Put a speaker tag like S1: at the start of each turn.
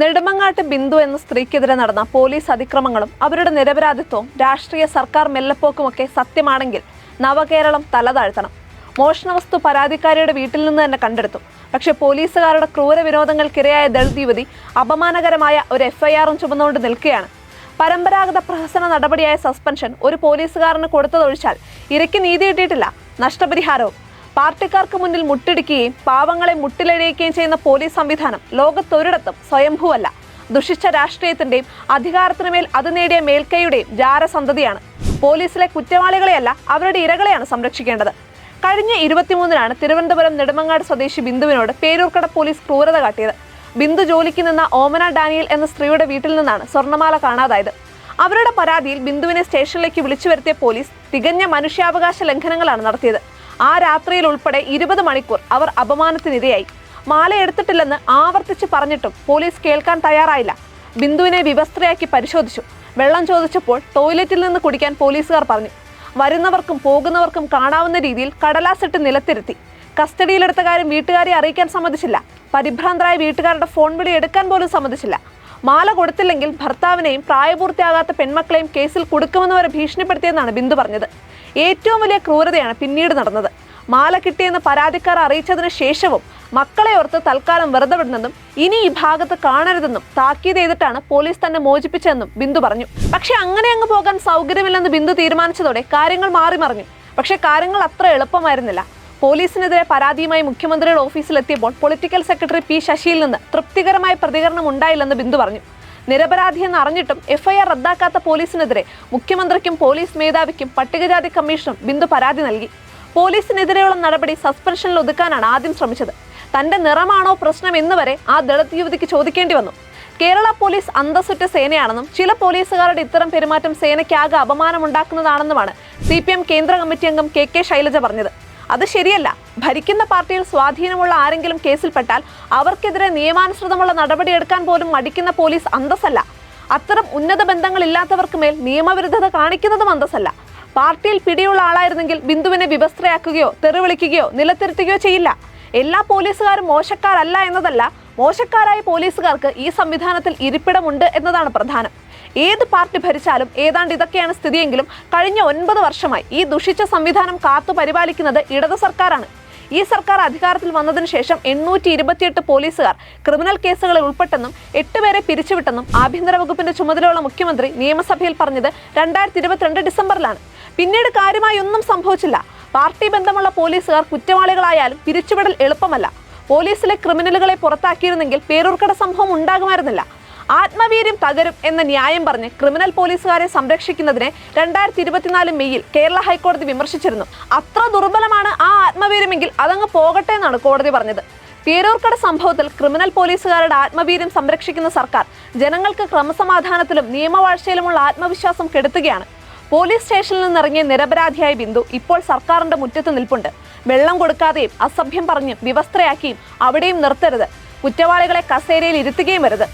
S1: നെടുമങ്ങാട്ട് ബിന്ദു എന്ന സ്ത്രീക്കെതിരെ നടന്ന പോലീസ് അതിക്രമങ്ങളും അവരുടെ നിരപരാധിത്വവും രാഷ്ട്രീയ സർക്കാർ മെല്ലപ്പോക്കുമൊക്കെ സത്യമാണെങ്കിൽ നവകേരളം തലതാഴ്ത്തണം. മോഷണവസ്തു പരാതിക്കാരിയുടെ വീട്ടിൽ നിന്ന് തന്നെ കണ്ടെടുത്തു. പക്ഷെ പോലീസുകാരുടെ ക്രൂര വിനോദങ്ങൾക്കിരയായ ദളിത് യുവതി അപമാനകരമായ ഒരു എഫ്ഐആറും ചുമന്നുകൊണ്ട് നിൽക്കുകയാണ്. പരമ്പരാഗത പ്രഹസന നടപടിയായ സസ്പെൻഷൻ ഒരു പോലീസുകാരന് കൊടുത്തതൊഴിച്ചാൽ ഇരയ്ക്ക് നീതി കിട്ടിയിട്ടില്ല. നഷ്ടപരിഹാരവും പാർട്ടിക്കാർക്ക് മുന്നിൽ മുട്ടിടിക്കുകയും പാവങ്ങളെ മുട്ടിലഴിയുകയും ചെയ്യുന്ന പോലീസ് സംവിധാനം ലോകത്തൊരിടത്തും സ്വയംഭൂവല്ല. ദുഷിച്ച രാഷ്ട്രീയത്തിന്റെയും അധികാരത്തിനുമേൽ അത് നേടിയ മേൽക്കൈയുടെയും ജാരസന്തതിയാണ്. പോലീസിലെ കുറ്റവാളികളെയല്ല അവരുടെ ഇരകളെയാണ് സംരക്ഷിക്കേണ്ടത്. കഴിഞ്ഞ ഇരുപത്തിമൂന്നിനാണ് തിരുവനന്തപുരം നെടുമങ്ങാട് സ്വദേശി ബിന്ദുവിനോട് പേരൂർക്കട പോലീസ് ക്രൂരത കാട്ടിയത്. ബിന്ദു ജോലിക്ക് നിന്ന ഓമന ഡാനിയൽ എന്ന സ്ത്രീയുടെ വീട്ടിൽ നിന്നാണ് സ്വർണമാല കാണാതായത്. അവരുടെ പരാതിയിൽ ബിന്ദുവിനെ സ്റ്റേഷനിലേക്ക് വിളിച്ചു വരുത്തിയ പോലീസ് തികഞ്ഞ മനുഷ്യാവകാശ ലംഘനങ്ങളാണ് നടത്തിയത്. ആ രാത്രിയിൽ ഉൾപ്പെടെ ഇരുപത് മണിക്കൂർ അവർ അപമാനത്തിനിരയായി. മാല എടുത്തിട്ടില്ലെന്ന് ആവർത്തിച്ച് പറഞ്ഞിട്ടും പോലീസ് കേൾക്കാൻ തയ്യാറായില്ല. ബിന്ദുവിനെ വിവസ്ത്രയാക്കി പരിശോധിച്ചു. വെള്ളം ചോദിച്ചപ്പോൾ ടോയ്ലറ്റിൽ നിന്ന് കുടിക്കാൻ പോലീസുകാർ പറഞ്ഞു. വരുന്നവർക്കും പോകുന്നവർക്കും കാണാവുന്ന രീതിയിൽ കടലാസിട്ട് നിലത്തിരുത്തി. കസ്റ്റഡിയിലെടുത്ത കാര്യം വീട്ടുകാരെ അറിയിക്കാൻ സമ്മതിച്ചില്ല. പരിഭ്രാന്തരായ വീട്ടുകാരുടെ ഫോൺ വിളി എടുക്കാൻ പോലും സമ്മതിച്ചില്ല. മാല കൊടുത്തില്ലെങ്കിൽ ഭർത്താവിനെയും പ്രായപൂർത്തിയാകാത്ത പെൺമക്കളെയും കേസിൽ കൊടുക്കുമെന്ന് വരെ ഭീഷണിപ്പെടുത്തിയെന്നാണ് ബിന്ദു പറഞ്ഞത്. ഏറ്റവും വലിയ ക്രൂരതയാണ് പിന്നീട് നടന്നത്. മാല കിട്ടിയെന്ന് പരാതിക്കാർ അറിയിച്ചതിന് ശേഷവും മക്കളെ ഓർത്ത് തൽക്കാലം വെറുതെ വിടുന്നതും ഇനി ഈ ഭാഗത്ത് കാണരുതെന്നും താക്കീത് ചെയ്തിട്ടാണ് പോലീസ് തന്നെ മോചിപ്പിച്ചതെന്നും ബിന്ദു പറഞ്ഞു. പക്ഷെ അങ്ങനെ അങ്ങ് പോകാൻ സൗകര്യമില്ലെന്ന് ബിന്ദു തീരുമാനിച്ചതോടെ കാര്യങ്ങൾ മാറി മറിഞ്ഞു. പക്ഷെ കാര്യങ്ങൾ അത്ര എളുപ്പമായിരുന്നില്ല. പോലീസിനെതിരെ പരാതിയുമായി മുഖ്യമന്ത്രിയുടെ ഓഫീസിലെത്തിയപ്പോൾ പൊളിറ്റിക്കൽ സെക്രട്ടറി പി ശശിയിൽ നിന്ന് തൃപ്തികരമായ പ്രതികരണം ഉണ്ടായില്ലെന്ന് ബിന്ദു പറഞ്ഞു. നിരപരാധിയെന്ന് അറിഞ്ഞിട്ടും എഫ്ഐആർ റദ്ദാക്കാത്ത പോലീസിനെതിരെ മുഖ്യമന്ത്രിക്കും പോലീസ് മേധാവിക്കും പട്ടികജാതി കമ്മീഷനും ബിന്ദു പരാതി നൽകി. പോലീസിനെതിരെയുള്ള നടപടി സസ്പെൻഷനിൽ ഒതുക്കാനാണ് ആദ്യം ശ്രമിച്ചത്. തന്റെ നിറമാണോ പ്രശ്നം എന്നുവരെ ആ ദളിത് യുവതിക്ക് ചോദിക്കേണ്ടി വന്നു. കേരള പോലീസ് അന്തസ്സുറ്റ സേനയാണെന്നും ചില പോലീസുകാരുടെ ഇത്തരം പെരുമാറ്റം സേനയ്ക്കാകെ അപമാനമുണ്ടാക്കുന്നതാണെന്നുമാണ് സി പി എം കേന്ദ്ര കമ്മിറ്റി അംഗം കെ കെ ശൈലജ പറഞ്ഞത്. അത് ശരിയല്ല. ഭരിക്കുന്ന പാർട്ടിയിൽ സ്വാധീനമുള്ള ആരെങ്കിലും കേസിൽപ്പെട്ടാൽ അവർക്കെതിരെ നിയമാനുസൃതമുള്ള നടപടിയെടുക്കാൻ പോലും മടിക്കുന്ന പോലീസ് അന്തസ്സല്ല. അത്തരം ഉന്നത ബന്ധങ്ങളില്ലാത്തവർക്ക് മേൽ നിയമവിരുദ്ധത കാണിക്കുന്നതും അന്തസ്സല്ല. പാർട്ടിയിൽ പിടിയുള്ള ആളായിരുന്നെങ്കിൽ ബിന്ദുവിനെ വിവസ്ത്രയാക്കുകയോ തെറിവിളിക്കുകയോ നിലത്തിരുത്തുകയോ ചെയ്യില്ല. എല്ലാ പോലീസുകാരും മോശക്കാരല്ല എന്നതല്ല മോശക്കാരായ പോലീസുകാർക്ക് ഈ സംവിധാനത്തിൽ ഇരിപ്പിടമുണ്ട് എന്നതാണ് പ്രധാനം. ഏത് പാർട്ടി ഭരിച്ചാലും ഏതാണ്ട് ഇതൊക്കെയാണ് സ്ഥിതിയെങ്കിലും കഴിഞ്ഞ ഒൻപത് വർഷമായി ഈ ദുഷിച്ച സംവിധാനം കാത്തു പരിപാലിക്കുന്നത് ഇടത് സർക്കാരാണ്. ഈ സർക്കാർ അധികാരത്തിൽ വന്നതിന് ശേഷം എണ്ണൂറ്റി ഇരുപത്തിയെട്ട് പോലീസുകാർ ക്രിമിനൽ കേസുകളിൽ ഉൾപ്പെട്ടെന്നും എട്ടുപേരെ പിരിച്ചുവിട്ടെന്നും ആഭ്യന്തര വകുപ്പിന്റെ ചുമതലയുള്ള മുഖ്യമന്ത്രി നിയമസഭയിൽ പറഞ്ഞത് രണ്ടായിരത്തി ഇരുപത്തിരണ്ട് ഡിസംബറിലാണ്. പിന്നീട് കാര്യമായി ഒന്നും സംഭവിച്ചില്ല. പാർട്ടി ബന്ധമുള്ള പോലീസുകാർ കുറ്റവാളികളായാലും പിരിച്ചുവിടൽ എളുപ്പമല്ല. പോലീസിലെ ക്രിമിനലുകളെ പുറത്താക്കിയിരുന്നെങ്കിൽ പേരൂർക്കട സംഭവം ഉണ്ടാകുമായിരുന്നില്ല. ആത്മവീര്യം തകരും എന്ന ന്യായം പറഞ്ഞ് ക്രിമിനൽ പോലീസുകാരെ സംരക്ഷിക്കുന്നതിനെ രണ്ടായിരത്തി ഇരുപത്തിനാല് മെയ്യിൽ കേരള ഹൈക്കോടതി വിമർശിച്ചിരുന്നു. അത്ര ദുർബലമാണ് ആ ആത്മവീര്യമെങ്കിൽ അതങ്ങ് പോകട്ടെ എന്നാണ് കോടതി പറഞ്ഞത്. പേരൂർക്കട സംഭവത്തിൽ ക്രിമിനൽ പോലീസുകാരുടെ ആത്മവീര്യം സംരക്ഷിക്കുന്ന സർക്കാർ ജനങ്ങൾക്ക് ക്രമസമാധാനത്തിലും നിയമവാഴ്ചയിലുമുള്ള ആത്മവിശ്വാസം കെടുത്തുകയാണ്. പോലീസ് സ്റ്റേഷനിൽ നിന്നിറങ്ങിയ നിരപരാധിയായ ബിന്ദു ഇപ്പോൾ സർക്കാരിന്റെ മുറ്റത്ത് നിൽപ്പുണ്ട്. വെള്ളം കൊടുക്കാതെയും അസഭ്യം പറഞ്ഞും വിവസ്ത്രയാക്കിയും അവിടെയും നിർത്തരുത്. കുറ്റവാളികളെ കസേരയിൽ ഇരുത്തുകയും വരുത്